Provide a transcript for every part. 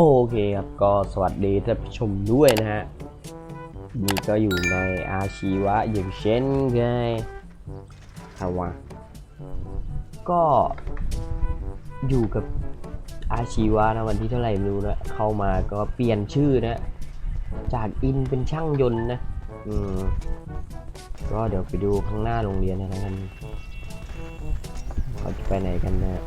โอเคครับ ก็สวัสดีท่านผู้ชมด้วยนะฮะ นี่ก็อยู่ในอาชีวะอย่างเช่นไงฮาวะก็อยู่กับอาชีวะนะวันที่เท่าไหร่ไม่รู้นะ เข้ามาก็เปลี่ยนชื่อนะ จากอินเป็นช่างยนต์นะ อืม ก็เดี๋ยวไปดูข้างหน้าโรงเรียนนะกันเขาจะไปไหนกันนะ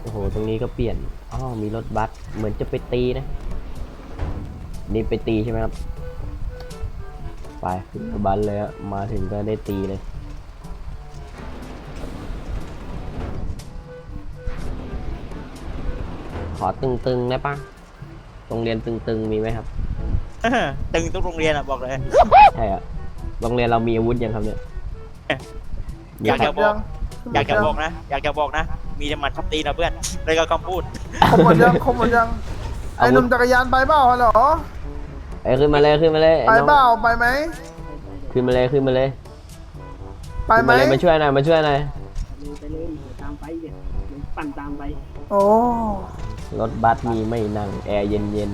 โอ้โห ตรงนี้ก็เปลี่ยนอ๋อมีรถบัส เหมือนจะไปตีนะ นี่ไปตีใช่ไหมครับ ไปขึ้นรถบัสเลยอะมาถึงก็ได้ตีเลย ขอตึงๆได้ปะโรงเรียนตึงๆ มีไหมครับ ตึงทุกโรงเรียนอะบอกเลย ใช่อะโรงเรียนเรามีอาวุธยังครับเนี่ยมีอยากใครจะบอก อยากจะบอกนะ อยากจะบอกนะ มีแต่หมัดทับตีนนะเพื่อนเลยก็คำพูดคมหมดยังคมหมดยังไอ้หนุ่มจักรยานไปเปล่าฮัลโหลเอ้ยขึ้นมาเลยขึ้นมาเลยไปไอ้น้องเปล่าไปไหมขึ้นมาเลยขึ้นมาเลยไปขึ้นไหมมาเลยมาช่วยหน่อยมาช่วยหน่อยไปเลยเดี๋ยวตามไปเดี๋ยวเดี๋ยวปั่นตามไปโอ้รถบัสมีไม่นั่งแอร์เย็น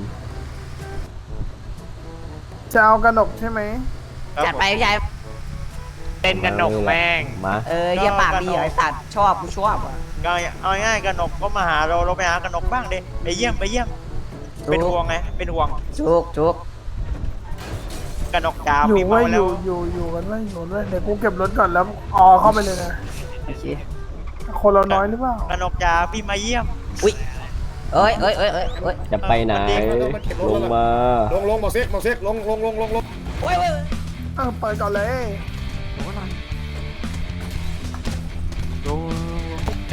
จะเอากระหนกใช่ไหมจัดไปพี่ชายๆ เต้นกันหนกแม่ง มาเออเยี่ยปากดีเหรอไอสัตว์ชอบกูชอบอะก็เอาง่ายๆกระหนกก็มาหาเราเราไปหากระหนกบ้างดิไปเยี่ยมไปเยี่ยม เป็นห่วงไงเป็นห่วงจุกจุกกระหนกดาวอยู่มีไว้เมาอแล้ว ยู่อยู่อยู่กันไว้อยู่กันไว้เดี๋ยวกูเก็บรถก่อนแล้วออเข้าไปเลยนะ โอเคคนเราน้อยหรือเปล่า กระหนกดาวพี่มาเยี่ยม อุ้ยเอ้ยเอ้ยเอ้ยเอ้ยเอ้ยจะไปไหน ลงมา ลงลงบอกเซ็กบอกเซ็กลงลงลงลงลงโอ้ยโอ้ย เออไปก่อนเลย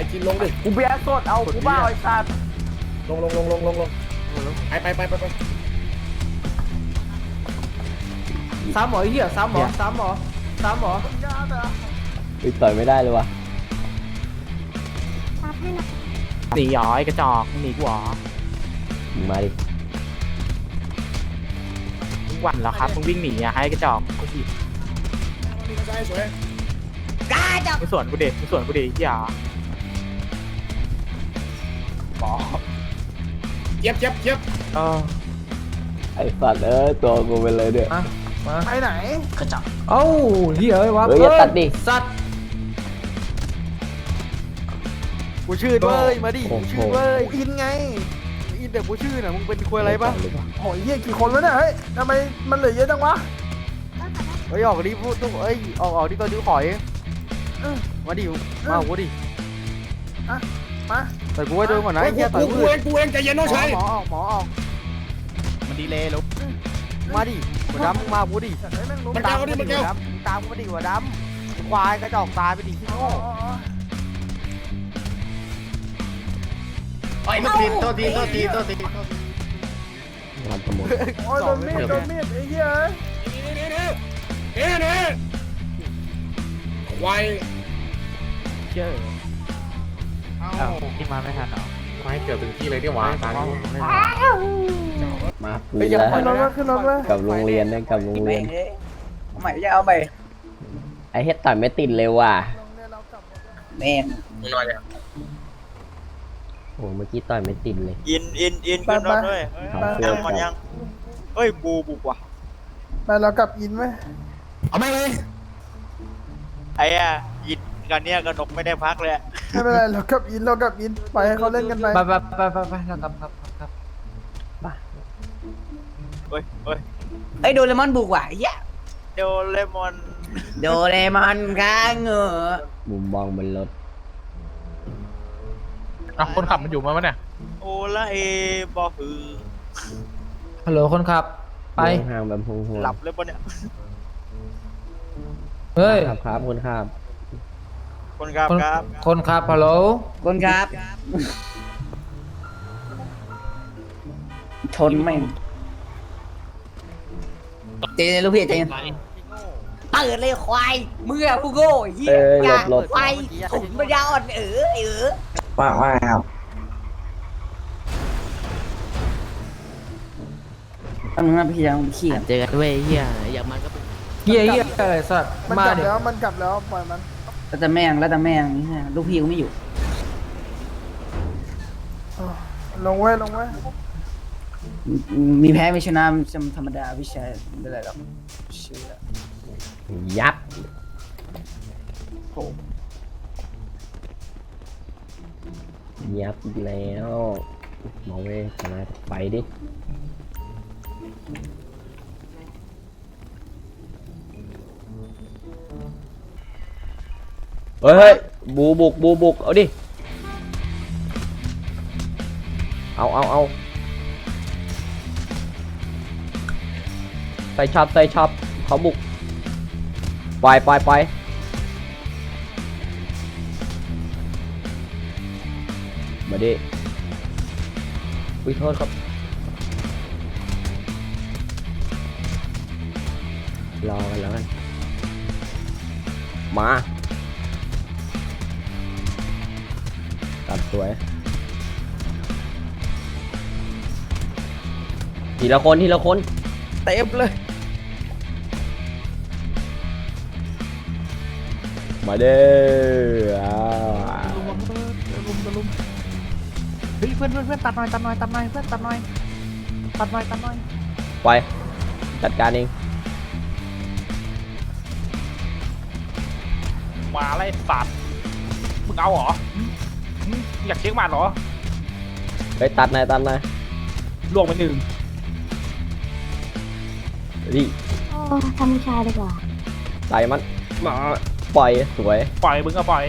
อ้กินลงดิ กูเบียร์สดเอากูบ้าไอ้สัตว์ลงลงลงลงลงลงไปไปไปไปไปซ้ำเหรอไอ้เหี้ยซ้ำเหรอซ้ำเหรอซ้ำเหรอญาติอะเฮ้ยต่อยไม่ได้เลยวะหนีหรอไอ้กระจอกมึงหนีกูเหรอมึงมาดิมึงหวั่นเหรอครับมึงวิ่งหนีอะให้กระจอกกูสินี่ก็ใช่สวยกล้าจับมึงสวนกูเด็มึงสวนกูเด็ไอ้เหี้ย เจ็บเจ็บเจ็บเออไอ้สัตว์เอ้ยตัวกูเป็นเลยเนี่ยไปไหนเอ้าเหี้ยเอ้ยวะเฮ้ยอย่าตัดดิ สัตว์กูชื่อเว้ยมาดิโอ้กูโห ชื่อเว้ยกูอินไงอินแต่กูชื่อน่ะมึงเป็นคุยอะไรปะโหยเหี้ยกี่คนวะเนี่ยเฮ้ยทำไมมันเหลือเยอะจังวะเฮ้ยออกดิพูดตุ๊กเอ้ยออกออกดิตัวนิ้วขอยเออมาดิมากูดิมา แต่กูไว้โดนก่อนนะไอ้เหี้ยต่อยกูกูเองกูเองใจเย็นน้องหมอชายหมอออกหมอออกมันดีเลยลูกมาดิหัวดำมึงมากูดิจัดให้แม่งรู้มันเก้าดิมันเก้าตามกูมาดิหัวดำควายกระจอกตายไปดิที่อ๋อโง่อ๋ออ๋อไอ้มันติดโทษทีโทษทีโทษทีทำขโมยโอ้ยโดนมีดโดนมีดไอ้เหี้ยเอ้ยนี่นี่นี่นี่นี่ควายเชื่อ อ้าวที่มาไม่ทันเหรอไม่เกือบถึงที่เลยที่หว่าตานี้มาปืไม่นอยากแล้วไปขึ้นรถเลยขึ้นรถเลยกับโรงเรียนนะกับโรงไปเรียนเลยเอาใหม่พี่ชายเอาใหม่ไอ้เฮ็ดต่อยไม่ติดเลยว่ะ แม่งโอ้เมื่อกี้ต่อยไม่ติดเลย อินอินอินขึ้นรถด้วยถอดเสื้ยัองมันกัยันงเฮ้ยบูบุกว่ะไปเรากลับอินไหมเอาไม่เลยไอ้อะอินกันเนี้ยกระหนกไม่ได้พักเลยอะ ไม่เป็นไรเรากลับอินเรากลับอินไปให้เขาเล่นกันไปไปไปไปไปไปครับครับครับเฮ้ยเฮ้ยเอ้ยโดเรมอนบุกว่ะไอ้เหี้ยโดเรมอนโดเรมอนข้างเหงอมุมมองบนรถอะคนขับมันอยู่มั้ยวะเนี่ย โอละเอบอฮือฮัลโหลคนขับ ไป ห่างๆแบบห่วงๆหลับเลยปะเนี่ย เฮ้ย ครับครับคุณครับ คนครับคนครับ คนขับฮัลโหลคนครับ ชนแม่งเจนลูกพี่เจนเปิดเลยควายเมื่อผู้โง่เหี้ยเอ้ยอย่าหลบหลบ ควายถุงปัญญาอ่อนเออเออว่าว่าครับตอนนั้นพี่ยังขี้อะเจอกันด้วยเฮียอย่างมันก็เฮียเฮียอะไรสัตว์มันมากลับดิแล้วมันกลับแล้ว ปล่อยมัน แล้วแต่แม่งแล้วแต่แม่งนี่ฮะลูกพี่กูไม่อยู่อ๋อลงไว้ยลงไว้ยมีแพ้ไม่ชนะธรรมดาพี่ชายไม่เป็นไรหรอกเชื่อยับโอ้ยับอีกแล้วมองเว้ยชนะไปดิ เฮ้ยเฮ้ยบูบุกบูบุกเอาดิ เอาเอาเอาใส่ช็อปใส่ช็อปเขาบุกปล่อยปล่อยปล่อยมาดิอุ้ยโทษครับ รอกันแล้วกันมา สวย ทีละคนทีละคนเต็มเลย มาเด้ออ่าลุมตะลุมเฮ้ยเพื่อนเพื่อนเพื่อนตัดหน่อยตัดหน่อยตัดหน่อยเพื่อนตัดหน่อยตัดหน่อยตัดหน่อยไปจัดการเอง มาไล่สัตว์มึงเอาเหรอหึหึ อยากเช็คหมาเหรอไปตัดหนอยตัดหนอยล่วงไปหนึ่งนี่โอ้ทำผู้ชายดีกว่าใส่มันมาปล่อยสวยปล่อยมึงก็ปล่อย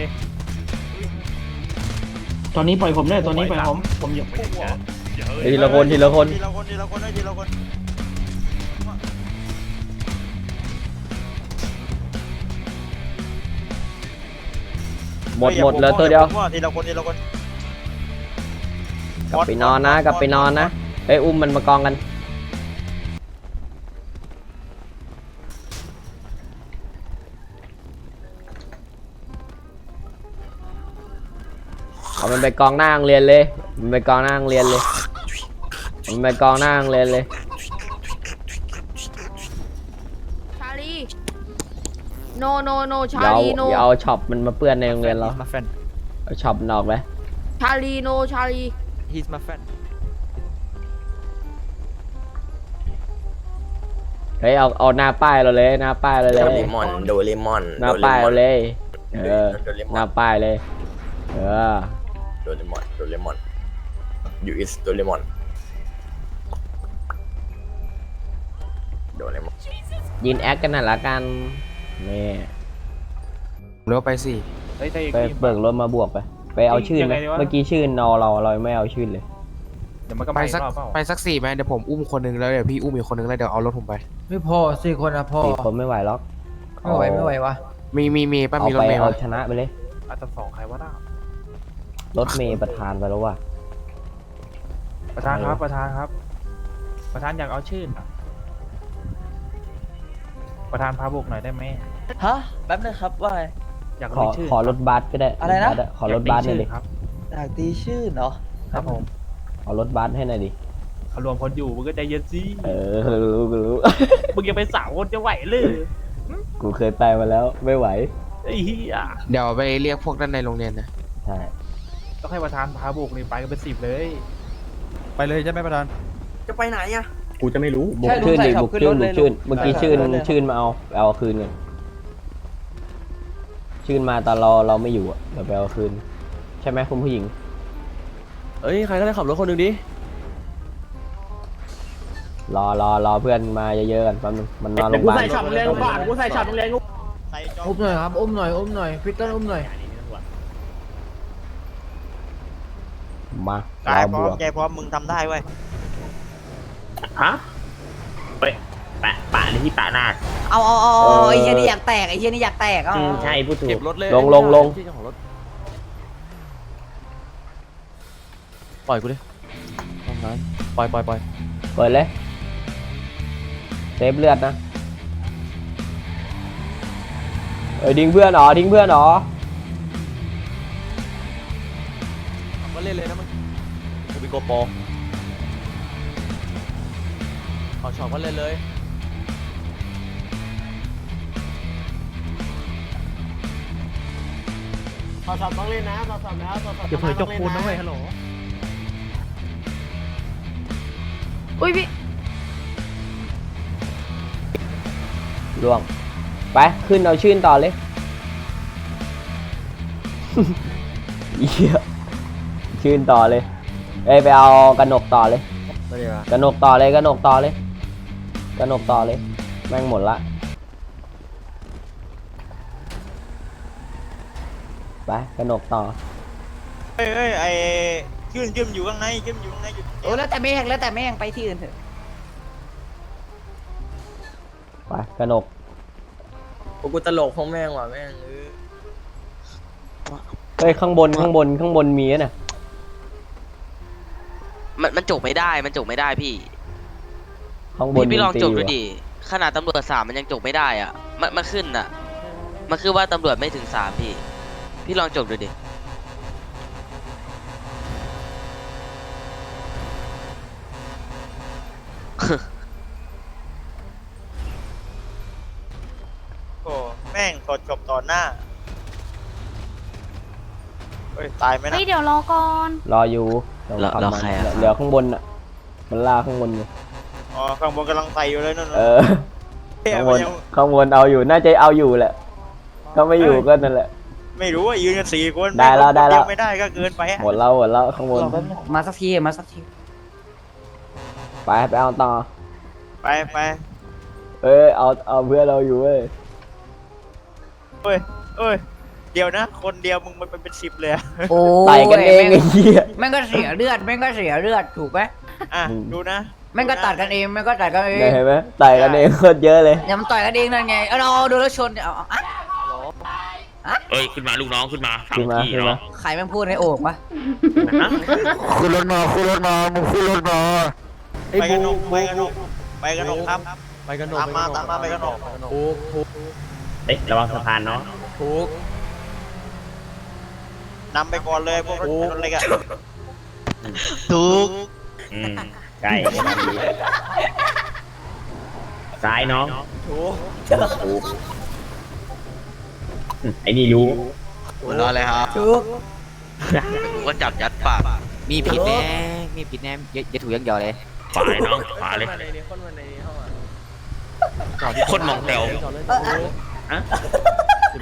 ตอนนี้ปล่อยผมได้ตอนนี้ปล่อยผมผมอยาก ทีละคนทีละคนทีละคนทีละคนเอ้ยทีละคน หมดหมดเหลยตัวเดียว ทีละคนทีละคนกลับไปนอนนะ กลับไปนอนนะเอ้ยอุ้มมันมากองกัน เอามันไปกองหน้าโรงเรียนเลย มันไปกองหน้าโรงเรียนเลย มันไปกองหน้าโรงเรียนเลย โนโนโนชาเดี๋ยวลีโน เดี๋ยวเอาช็อปมันมาเปื้อนในโรงเรียนเรามาแฟนเอาช็อปมันออกเลยชาลีโน ชาลี he's my friend เฮ้ยเอาเอาหน้าป้ายเราเลยหน้าป้ายเราเลยโดเรมอนโดเรมอนหน้าป้ายเราเลย เออโดเรมหอน้านป้ายเลย เออโดเรมอนโดเรมอน you is โดเรมอนโดเรมอนยืนแอคกันน่ะละกัน นี่เร็วไปสิเฮ้ยใจเย็นไปเบิกรถมาบวกไป ไปเอาชื่นไหมยังไงดีวะ เมื่อกี้ชื่นนอเราเราไม่เอาชื่นเลย เดี๋ยวมันก็ไปไปสักรอบเปล่าไปสักสี่ไหมเดี๋ยวผมอุ้มคนหนึงแล้วเดี๋ยวพี่อุ้มอีกคนหนึงแล้วเดี๋ยวเอารถผมไป ไม่พอสี่คนอะพอสี่คนไม่ไหวหรอกไม่ไหวไม่ไหววะมีมีมีป้าเอามีรถไปเมล์เอาวะชนะไปเลยอาจจะสองใครว่าได้รถเมย์ประธานไปแล้วว่ะ ประธานครับประธานครับ ประธานอยากเอาชื่น ประธานพาบุกหน่อยได้ไหม ฮะแป๊บนึงครับว่า อยากขอมีชื่นขอรถบัสก็ได้อะไรนะ ถบัสขอรถบัสหน่อยดิครับอยากตีชื่อเนาะครับผมขอรถบัสให้หน่อยดิ เขารวมคนอยู่มึงก็ใจเย็นสิเออ รู้กูรู้ มึงยังไปสาวคนจะไหวเลยกูเคยไปมาแล้วไม่ไหว ไอ้เหี้ยเดี๋ยวไปเรียกพวกด้านในโรงเรียนนะ ใช่ ต้องให้ประธานพาบุกนี่ไปกันเป็นสิบเลยไปเลยใช่ไหมประธานจะไปไหนอะกูจะไม่รู้ บุกใช่ชื่นลุงดิใส่ขับบุกขึ้นชื่นรถบุเลกยชื่นลุงเมื่อกี้ใส่ชื่นขับขึ้นรถเลยชื่นมาเอา เอาคืนก่อน ชื่นมาตอนเราเราไม่อยู่อะเดี๋ยวไปเอาคืน ใช่ไหมคุณผู้หญิง เอ้ยใครก็ได้ขับรถคนหนึ่งดิรอรอรอเพื่อนมาเยอะๆกันแป๊บนึงมันนอนโรงพกูยาบาลใส่ช็อตโรงเรียนกูก่อนกูใส่ช็อตโรงเรียนกูใส่จออุ้มหน่อยครับอุ้มหน่อยอุ้มหน่อยพี่ต้นอุ้มหน่อยมากายรอพร้บอวมกใจพร้อมมึงทำได้เว้ยฮะไปปะปะ เลยที่ปะหน้าเอาเอาเอาเอาไอ้เหี้ยนี่อยากแตกไอ้เหี้ยนี่อยากแตกเอาอืมใช่พูดถูเก็กบรถเลยลงลงลง ที่เจ้าของรถปล่อยกูดิทำงานปล่อยปล่อยปล่อยเปิดเลยเซฟเลือดนะเอ้ยทิ้งเพื่อนเหรอทิ้งเพื่อนเหรอมาเล่นเลยนะมึงกูเป็นโกโปรขอช็อตมาเล่นเลย อช็อตต้องเล่นนะต่อช็อตแล้วต่อช็อตอย่าเผยจกปูนนะเว้ยฮัลโหลอุ้ยพี่ล่วง ไป ขึ้นเอาชื่นต่อเลยเหี้ยชื่นต่อเลย เอ้ยไปเอากระหนกต่อเลย ไม่ได้มากระหนกต่อเลยกระหนกต่อเลยกระหนกต่อเลย แม่งหมดละ ไปกระหนกต่อ เอ้ยเอ้ยไอ้ยืนยืมอยู่ข้างในยืมอยู่ข้างในอยู่โอ้แล้วแต่แม่งแล้วแต่แม่งไปที่อื่นเถอะไปกระหนกกูตลกของแม่งว่ะแม่งเออเฮ้ยข้างบนข้างบนข้างบนมีอะน่ะมันมันจบไม่ได้มันจบไม่ได้พี่ ข้างบนพี่พี่ลองมีจบดูตียู่ะดิขนาดตำรวจสามมันยังจบไม่ได้อะ มันมันขึ้นอะ มันคือว่าตำรวจไม่ถึงสามพี่ พี่ลองจบดูดิ โอ้แม่งกดจบต่อหน้าเฮ้ยตายไหมนะเฮ้ยเดี๋ยวรอก่อนรออยู่เดี๋ยวรอทำรอมันใครอะ เหลือข้างบนอะ มันล่าข้างบนอยู่ อ๋อข้างบนกำลังใส่อยู่เลยนั่นเออ เฮ้ยข้างบมันนยังข้างบนเอาอยู่ น่าจะเอาอยู่แหละ ถ้าไม่อยู่ก็นั่นแหละ ไม่รู้ว่ายืนกันสี่คนได้แล้วได้แล้วเยวไม่ได้ก็เกินไปอะหมดแล้วหมดแล้วข้างบนรอแป๊บนึงมาสักทีมาสักทีไปไปเอาต่อ ไปไปเอ้ยเอาเอาเพื่อนเราอยู่เว้ย เอ้ยเอ้ยเดี๋ยวนะ คนเดียวมึงมันเป็นสิบเลยอะโอ้ไต่กันเองไอ้เหี้ย แม่งก็เสียเลือดแม่งก็เสียเลือดถูกไหมอะอืมดูนะแม่งก็ตัดกันเองแม่งก็ตัดกันเองได้เห็นไหมไต่กันเองโคตรเยอะเลย อย่ามันต่อยกันเองนั่นไงเอาเราโดนรถชนเนี่ยเอาเอาอะ เอ้ยขึ้นมาลูกน้องขึ้นมาฝั่งขึ้นมาพี่ขึ้นเนาะมาใครแม่งพูดในโอ่งวะฮะขึ้นรถมาขึ้นรถมามึงขึ้นรถมาไอ้ไปบูกันนกไปกันนกไปกันนกครับ ไปกันหนกตามมาตามมาไปกันหนก ถูกถูกเอ้ยระวังสะพานเนาะถูก นำไปก่อนเลยพวกรถรถเล็กอะถูกอืมใช่ซ้ายน้องถูกถูกอืม ไอ้นี่รู้ หัวเราะเลยครับถูกกูก็จับยัดปากมีผิดแน่ มีผิดแน่อย่าอย่าถูกอยังเดียวเลยขวาเลยน้องขวาเลยคนมองแตว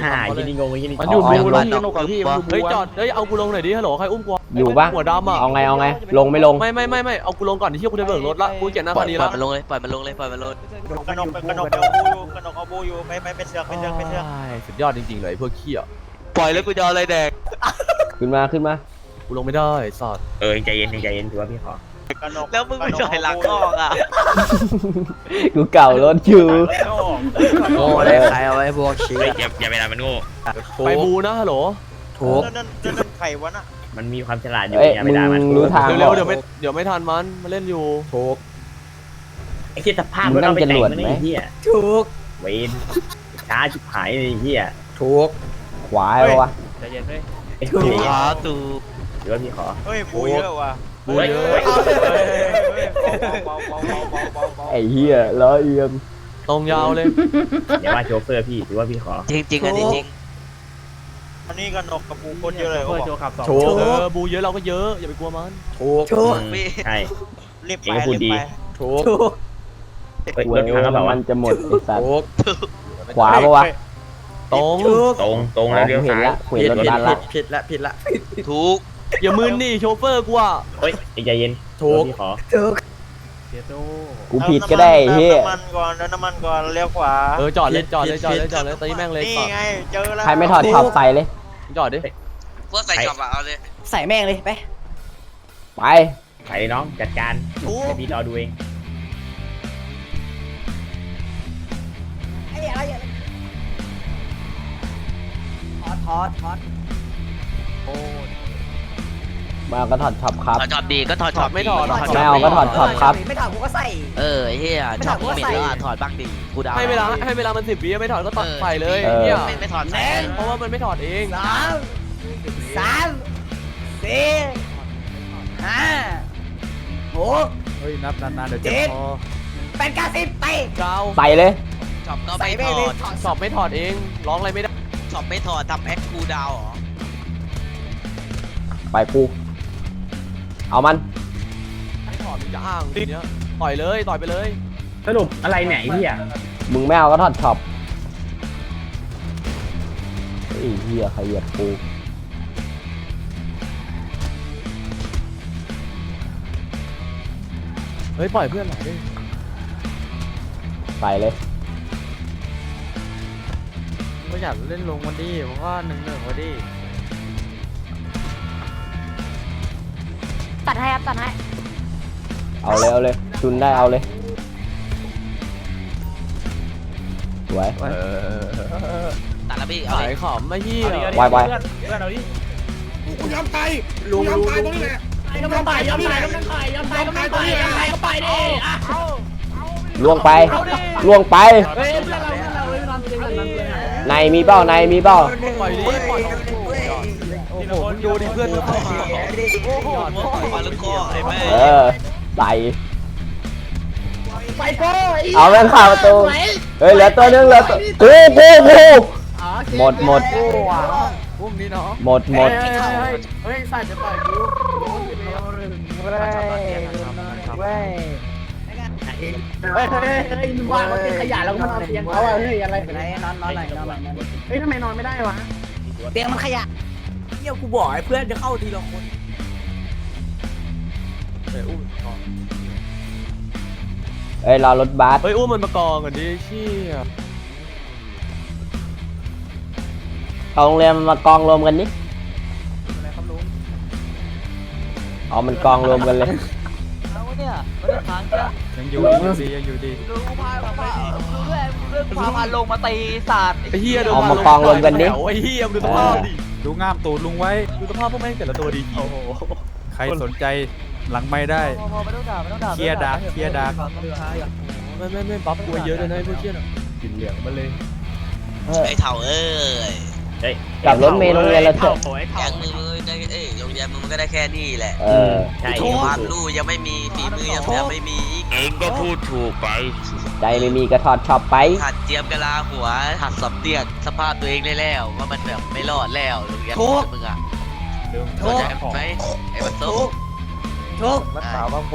ห่ายินดีงงยินดีมันอยู่อ๋อบูอ๋ลองสนุกกับพี่มันอยู่บูเฮ้ยจอดเฮ้ยเอากูลงหน่อยดิฮัลโหลใครอุ้มกูอยู่ปะหัวดำอะเอาไงเอาไงลงไม่ลงไม่ไม่ไม่ไม่เอากูลงก่อนที่กูจะเบิกรถละกูเกลียดหน้าปล่คัอยนนี้ปล่อละยมันลงเลยปล่อยมันลงเลยปล่อยมันลงกระนกกระนกเอาบูอยู่กระนกเอาบูอยู่ไปไปไปเสือกไปเสือกไปเสือกโอ้ยสุดยอดจริงๆเลยพวกขี้อะปล่อยแล้วกูจะเอาอะไรแดกขึ้นมาขึ้นมากูลงไม่ได้ไอ้สัตว์เออใจเย็นใจเย็นถือว่าพี่ขอกระนก แล้วมึงไม่ถอยหลังออกอะกูเก่ารถอยู่โง่เลยใครเอาไว้พวกชี้เฮ้ยอย่าอย่าเวลามันโง่ไปบูนะฮัลโหลถูกนั่นนั่นนั่นนั่นไข่วะน่ะมันมีความฉลาดอยู่เอ้ยอย่ามึไปด่ามันงรู้ทางเร็วๆบเดี๋อยกวไม่เดี๋ยวไม่ทันมันมันเล่นอยู่ถูกไอ้ที่สภาพมึงนั่งไปจรวดแต่ไหมไอ้เหี้ยถูกเวนช้าชิบหายเลยไอ้เหี้ยถูกขวาปะวะใจเย็นเฮ้ยไอ้ถูกเหี้ยขา ตูถือว่าพี่ขอ เฮ้ยบูเยอะว่ะบูเยอะเฮ้ยเฮ้ยเฮ้ยเบาเบาเบาเบาเบาเบาไอ้เหี้ยล้อเอียงตรงยาวเลย อย่าว่าโชเฟอร์พี่ถือว่าพี่ขอ จริงจริงๆอันนี้จริงอันนี้กระนกกับบูคนเยอะเลยเขาเพื่อบอกโจขับสองโชว์เออบูเยอะเราก็เยอะอย่าไปกลัวมันถูกอืมพี่ใช่รีบไปเองก็พูดรีบดีไปถูกถูกเฮ้ยกูรถพังก็แบบมัว่านจะหมดไอ้สัตว์ถูกขวาปะวะตรงถูกตรงตรงอ๋อแล้วกูเลี้ยวเห็นซ้ายละกูเห็นรถด้านละผิดละผิดละถูก อย่ามึนนี่โชเฟอร์กูอะเฮ้ยไอ้ใจเย็นถูกถือว่าพี่ขอถูกเดี๋ยวโจกูผิดก็ได้ไอ้เหี้ยน้ำมันก่อนแล้วน้ำมันก่อนเลี้ยวขวาเออจอดเลยจอดเลยจอดเลยจอดเลยตีแม่งเลยนี่สัตว์ไงเจอแล้วใครไม่ถอดช็อปใส่เลย จอดดิพวกใส่จอบอะเอาเลยใส่แม่งเลยไป ไปไปน้องจัดการเดี๋ยวพี่รอดูเองไอ้เหี้ยอะไรอะไรทอดทอดทอด มาก็ถอดช็อปครับ ถอดจอบดีก็ถอดจอบไม่ถอดหรอกไม่เอาก็ถอดช็อปครับ ไม่ถอดกูก็ใส่ เออไอ้เฮียไม่จถออบดมึงเหม็นว่าใส่แล้วอะถอดบ้างดิกูดาวให้เวลาให้เวลามันสิบวิไม่ถอดก็ตัดใส่เลยเออเนี่ยไม่ไม่ถอดแสงเพราะว่ามันไม่ถอดเองสามสามสี่ห้าหก เฮ้ย นับนานๆเดี๋ยวเจ็เจ็บดคอแปดเก้าสิบไปเก้าใส่เลยจอบก็ใส่ไม่แม่งถเลอยดถอดสอบไม่ถอดเอง ร้องอะไรไม่ได้จอบไม่ถอดทำแอคกูดาวเหรอไปกู เอามัน ไม่ถอดมึงจะอ้างทีเนี้ยต่อยเลยต่อยไปเลยสรุปอะไรเนี่ยไอ้เหี้ยมึงไม่เอาก็ถอดช็อปไอ้เหี้ยใครเหยียบกูเฮ้ยปล่อยเพื่อนหน่อยดิไปเลยไม่อยากเล่นลงวันดีผมก็หนึ่งหนึ่งวันดี ตัดให้ครับตัดให้เอาเลยเอาเลยชุนได้เอาเลยสวย เออตัดแล้วพี่เอาขายเลยขำไม่เฮียไวไวเพื่อนเพื่อนเอาดิกูยอมตายลุงยอมตายตรงนี้แหละยอมตายยอมตายยอมตายยอมตายยอมตายตรงนี้แหละก็ไปดิอะล่วงไปล่วงไปเฮ้ยเพื่อนเราเพื่อนเราเฮ้ยนอนเตียงกันนอนเตียงกันในมีเป้าในมีเป้าปล่อยดิปล่อย โอ้โหมึงดูดิเพื่อนมันเข้ามาโอ้โหมาลูกคอไอ้แม่เออใส่ไปโก้ไเอาแม่งข่าประตูเฮ้ยเหลือตัวนึงเหลือตัวกูกูกูหมดหมดพรุ่งนี้เนาะหมดหมดเฮ้ยเฮ้ยสัตว์จะต่อยกูเว้ยเฮ้ยเฮ้ยเฮ้ยมึงว่าเขาเป็นขยะแล้วก็มานอนเตียงเขาอะเฮ้ยอะไรไปไหนนอนนอนหน่อยนอนหน่อยนอนหน่อยเฮ้ยทำไมนอนไม่ได้วะเตียงมันขยะ เที่ยวกูบอกให้เพื่อนจะเข้าทีละคนเฮ้ยอุ้มเอ้ยรอรถบัสเฮ้ยอุ้มมันมากองกันดิเชี่ยเอาโรงเรียนมันมากองรวมกันนี่เอามันกองรวมกันเลย เอาเนี่ยไม่ได้ค้างจ้ะยังอยู่ดียังอยู่ดีดูพาพาดูด้วยเรื่องพาพาลงมาตีศาสตร์ไอ้เฮียดูเอามากองรวมกันดิแถไอ้เฮียมึงดูสภาพดิ ดูง่ามตูดลุงไว้ ดูสภาพพวกแม่งแต่ละตัวดิโอ้โหใครสนใจหลังไม่ได้พอไม่ต้องด่าไม่ต้องด่าเคลียร์ดาร์กเคลียร์ดาร์กไม่ไม่ไม่บัฟกูเยอะเลยนะไอ้พวกเชี่ยน่ะกินเหลืองมาเลย ไอ้เถ่าเอ้ย กลับรถเมล์โรงเรียนเราเถอะแกงมึงมึงได้เอ้ยโรงเรียนมึงมันก็ได้แค่นี้แหละเออ ใช่ความรู้ยังไม่มีฝีมือยังยังไม่มีอีกเองก็พูดถูกไป ใจไม่มีกระถอดช็อปไป หัดเจียมกะลาหัว หัดสำเตียกสภาพตัวเองได้แล้ว ว่ามันแบบไม่รอดแล้วโรงเรียนมึงอะเรื่องเข้าใจไหมไอ้บัตโต้ทุกรักษาบางโบ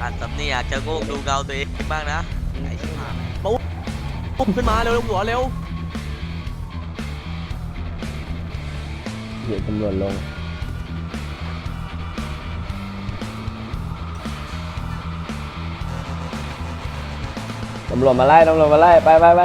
หัดสำเนียกจะโงกดูเงาตัวเองบ้างนะไอ้ชิบหายปุ๊บขึ้นมาเร็วๆหัวเร็วียจำรวนลง ตำรวจมาไล่ตำรวจมาไล่ ไปไปไป